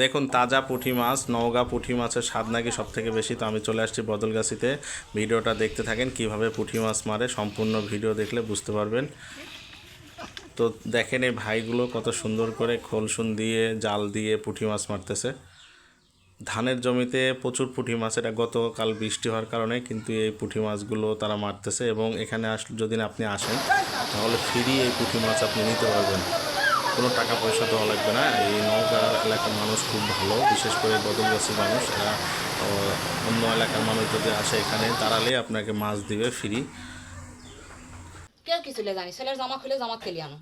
দেখুন, তাজা পুঁটি মাছ, নওগাঁ পুঁটি মাছের স্বাদ নাকি সব থেকে বেশি? তো আমি চলে আসছি বদলগাছিতে। ভিডিওটা দেখতে থাকেন, কীভাবে পুঁটি মাছ মারে, সম্পূর্ণ ভিডিও দেখলে বুঝতে পারবেন। তো দেখেন এই ভাইগুলো কত সুন্দর করে খোলসুন দিয়ে, জাল দিয়ে পুঁটি মাছ মারতেছে। ধানের জমিতে প্রচুর পুঁটি মাছ, এটা গতকাল বৃষ্টি হওয়ার কারণে কিন্তু এই পুঁটি মাছগুলো তারা মারতেছে এবং এখানে আস, যদি আপনি আসেন, তাহলে ফ্রি এই পুঁটি মাছ আপনি নিতে পারবেন। কোনো টাকা পয়সা দেওয়া লাগবে না। এই নওগাঁ এলাকার মানুষ খুব ভালো বিশেষ করে বদলগাছির মানুষ। এরা অন্য এলাকার মানুষ যদি আসে এখানে তাড়ালে আপনাকে মাছ দিবে ফ্রি। কে কিছু চলে জানি ছেলের জামা খুলে জামা খেলি আনো।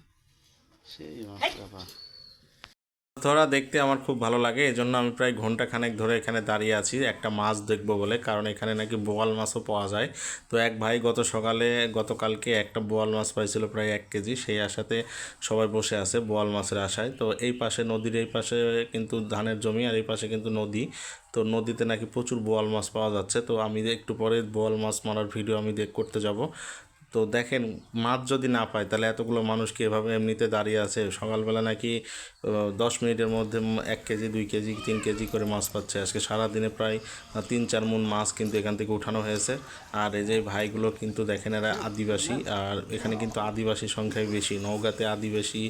ধরা দেখতে আমার খুব ভালো লাগে এই জন্য আমি প্রায় ঘণ্টা খানেক ধরে এখানে দাঁড়িয়ে আছি। একটা মাছ দেখব বলে, কারণ এখানে নাকি বোয়াল মাছও পাওয়া যায়। তো এক ভাই গত সকালে, গতকালকে একটা বোয়াল মাছ পাইছিল প্রায় এক কেজি, সেই আশাতে সবাই বসে আছে বোয়াল মাছের আশায়। তো এই পাশে নদীর এই পাশে কিন্তু ধানের জমি, আর এই পাশে কিন্তু নদী। তো নদীতে নাকি প্রচুর বোয়াল মাছ পাওয়া যাচ্ছে। তো আমি একটু পরে বোয়াল মাছ মারার ভিডিও আমি দেখ করতে যাব। তো দেখেন, মাছ যদি না পায়, তাহলে এতগুলো মানুষ কি এভাবে এমনিতে দাঁড়িয়ে আছে? সকালবেলা নাকি দশ মিনিটের মধ্যে এক কেজি, দুই কেজি, তিন কেজি করে মাছ পাচ্ছে। আজকে সারাদিনে প্রায় তিন চার মন মাছ কিন্তু এখান থেকে উঠানো হয়েছে। আর এই যে ভাইগুলো কিন্তু দেখেন, এরা আদিবাসী। আর এখানে কিন্তু আদিবাসী সংখ্যায় বেশি। নওগাঁতে আদিবাসী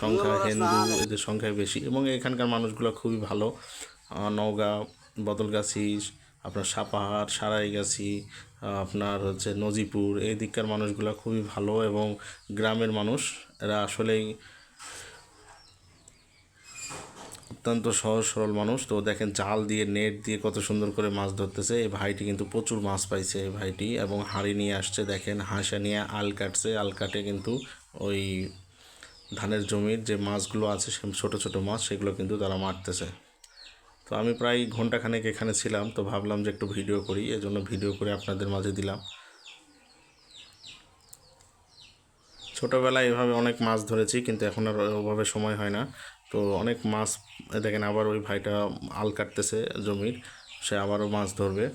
সংখ্যা, হিন্দু, এদের সংখ্যায় বেশি। এবং এখানকার মানুষগুলো খুবই ভালো। নওগাঁ, বদলগাছি আপনার সাপাহার, সারাইগাছি আপনার হচ্ছে নজিপুর, এই দিককার মানুষগুলো খুবই ভালো এবং গ্রামের মানুষ। এরা আসলেই অত্যন্ত সহজ সরল মানুষ। তো দেখেন জাল দিয়ে, নেট দিয়ে কত সুন্দর করে মাছ ধরতেছে। এই ভাইটি কিন্তু প্রচুর মাছ পাইছে এই ভাইটি এবং হাঁড়ি নিয়ে আসছে। দেখেন হাঁসা নিয়ে আল কাটছে। আল কাটে কিন্তু ওই ধানের জমির যে মাছগুলো আছে, সে ছোটো ছোটো মাছ, সেগুলো কিন্তু তারা মারতেছে। তো আমি প্রায় ঘন্টাখানেক এখানে ছিলাম, তো ভাবলাম যে একটু ভিডিও করি, এজন্য ভিডিও করে আপনাদের মাঝে দিলাম। ছোটোবেলায় এভাবে অনেক মাছ ধরেছি, কিন্তু এখন আর ওভাবে সময় হয় না। তো অনেক মাছ, দেখেন আবার ওই ভাইটা আল কাটতেছে জমির, সে আবারও মাছ ধরবে।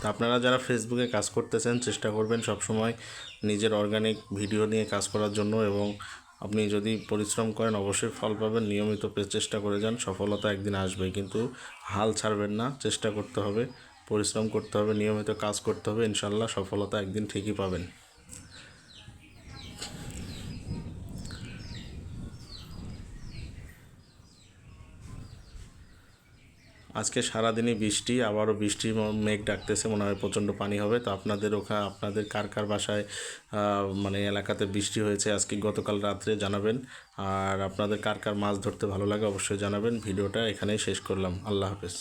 তা আপনারা যারা ফেসবুকে কাজ করতেছেন, চেষ্টা করবেন সব সময় নিজের অর্গানিক ভিডিও নিয়ে কাজ করার জন্য এবং আপনি যদি পরিশ্রম করেন, অবশ্যই ফল পাবেন। নিয়মিত চেষ্টা করে যান, সফলতা একদিন আসবে কিন্তু হাল ছাড়বেন না, চেষ্টা করতে হবে, পরিশ্রম করতে হবে, নিয়মিত কাজ করতে হবে, ইনশাল্লাহ সফলতা একদিন ঠিকই পাবেন। আজকে সারাদিনই বৃষ্টি, আবারও বৃষ্টি মেঘ ডাকতেছে, মনে হয় প্রচণ্ড পানি হবে। তো আপনাদের ওখানে আপনাদের কার কার বাসায় মানে এলাকাতে বৃষ্টি হয়েছে আজকে গতকাল রাত্রে জানাবেন। আর আপনাদের কার কার মাছ ধরতে ভালো লাগে অবশ্যই জানাবেন। ভিডিওটা এখানেই শেষ করলাম। আল্লাহ হাফেজ।